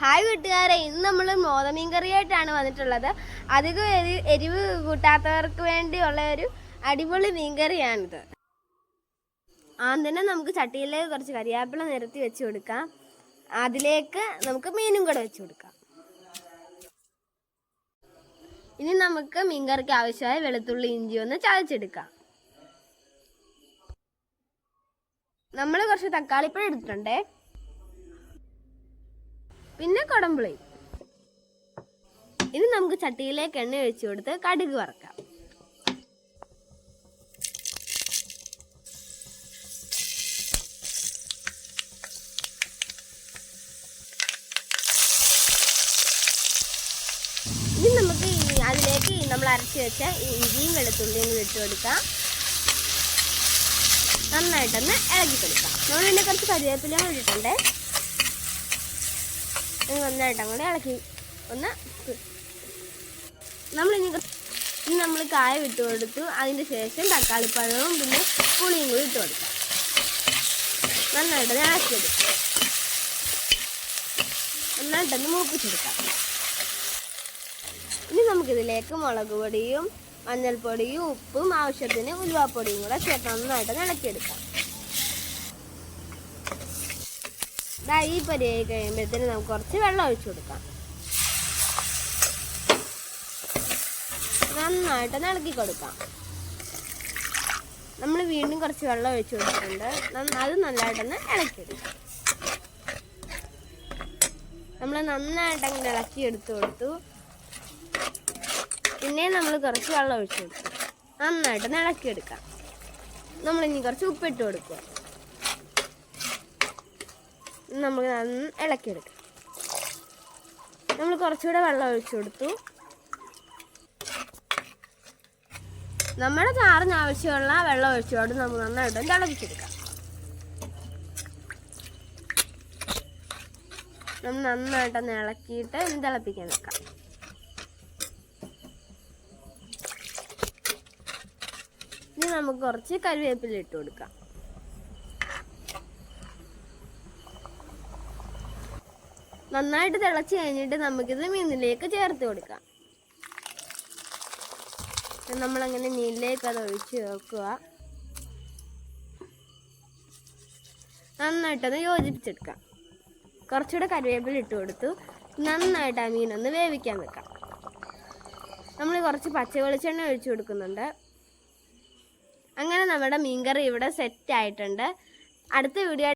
Hi വീട്ടുകാരെ ഇന്ന് നമ്മൾ മോതമീൻ കറിയായിട്ടാണ് വന്നിട്ടുള്ളത്. അധികം എരി എരിവ് കൂട്ടാത്തവർക്ക് വേണ്ടിയുള്ള ഒരു അടിപൊളി മീൻകറിയാണിത്. ആദ്യം തന്നെ നമുക്ക് ചട്ടിയിലേക്ക് കുറച്ച് കരിയാപ്പില നിരത്തി വെച്ച് കൊടുക്കാം. അതിലേക്ക് നമുക്ക് മീനും കൂടെ വെച്ച് കൊടുക്കാം. ഇനി നമുക്ക് മീൻകറിക്ക് ആവശ്യമായ വെളുത്തുള്ളി ഇഞ്ചി ഒന്ന് ചതച്ചെടുക്കാം. നമ്മൾ കുറച്ച് തക്കാളിപ്പഴം എടുത്തിട്ടുണ്ടേ. പിന്നെ കുടംപുളി ഇനി നമുക്ക് ചട്ടിയിലേക്ക് എണ്ണ ഒഴിച്ചു കൊടുത്ത് കടുക് വറക്കാം. ഇനി നമുക്ക് അതിലേക്ക് നമ്മൾ അരച്ച് വെച്ച ഇഞ്ചിയും വെളുത്തുള്ളിയും കൂടി ഇട്ട് കൊടുക്കാം. നന്നായിട്ടൊന്ന് ഇളക്കി കൊടുക്കാം. പിന്നെ കുറച്ച് കരിവേപ്പില കൂടി ഇട്ടിട്ടുണ്ടേ. ഇത് നന്നായിട്ട് അങ്ങോട്ട് ഇളക്കി. ഒന്ന് നമ്മളിനി ഇനി നമ്മൾ കായ വിട്ട് കൊടുത്തു. അതിന്റെ ശേഷം തക്കാളിപ്പഴവും പിന്നെ പുളിയും കൂടി ഇട്ട് കൊടുക്കാം. നന്നായിട്ട് ഇളക്കിയെടുക്കാം നന്നായിട്ടൊന്ന് മൂപ്പിച്ചെടുക്കാം. ഇനി നമുക്കിതിലേക്ക് മുളക് പൊടിയും മഞ്ഞൾപ്പൊടിയും ഉപ്പും ആവശ്യത്തിന് ഉലുവാപ്പൊടിയും കൂടെ ചേർത്ത് നന്നായിട്ട് ഇളക്കിയെടുക്കാം. ദാ ഈ പരിയായി കഴിയുമ്പോഴത്തേന് നമുക്ക് കുറച്ച് വെള്ളം ഒഴിച്ചു കൊടുക്കാം. നന്നായിട്ട് ഇളക്കി കൊടുക്കാം. നമ്മൾ വീണ്ടും കുറച്ച് വെള്ളം ഒഴിച്ചു കൊടുത്തിട്ടുണ്ട്. അത് അത് നല്ലതായിട്ടൊന്ന് ഇളക്കിയെടുക്കാം. നമ്മൾ നന്നായിട്ട് അങ്ങനെ ഇളക്കി എടുത്തു കൊടുത്തു. പിന്നെ നമ്മൾ കുറച്ച് വെള്ളം ഒഴിച്ചു കൊടുത്തു. നന്നായിട്ട് ഇളക്കിയെടുക്കാം. ഇനി കുറച്ച് ഉപ്പിട്ട് കൊടുക്കുക നമുക്ക് നന്ന് ഇളക്കിയെടുക്കാം. നമ്മൾ കുറച്ചുകൂടെ വെള്ളം ഒഴിച്ചു കൊടുത്തു. നമ്മുടെ ചാറിന് ആവശ്യമുള്ള വെള്ളം ഒഴിച്ചോട് നമുക്ക് നന്നായിട്ട് തിളപ്പിച്ചെടുക്കാം. നമ്മൾ നന്നായിട്ടൊന്ന് ഇളക്കിയിട്ട് തിളപ്പിക്കാൻ വെക്കാം. ഇനി നമുക്ക് കുറച്ച് കറിവേപ്പില ഇട്ട് കൊടുക്കാം. നന്നായിട്ട് തിളച്ച് കഴിഞ്ഞിട്ട് നമുക്കിത് മീനിലേക്ക് ചേർത്ത് കൊടുക്കാം. നമ്മളങ്ങനെ മീനിലേക്ക് അത് ഒഴിച്ച് വെക്കുക. നന്നായിട്ടൊന്ന് യോജിപ്പിച്ചെടുക്കാം. കുറച്ചുകൂടെ കറിവേപ്പില ഇട്ട് കൊടുത്തു. നന്നായിട്ട് ആ മീനൊന്ന് വേവിക്കാൻ വെക്കാം. നമ്മൾ കുറച്ച് പച്ച വെളിച്ചെണ്ണ ഒഴിച്ചു കൊടുക്കുന്നുണ്ട്. അങ്ങനെ നമ്മുടെ മീൻകറി ഇവിടെ സെറ്റ് ആയിട്ടുണ്ട്. അടുത്ത വീഡിയോ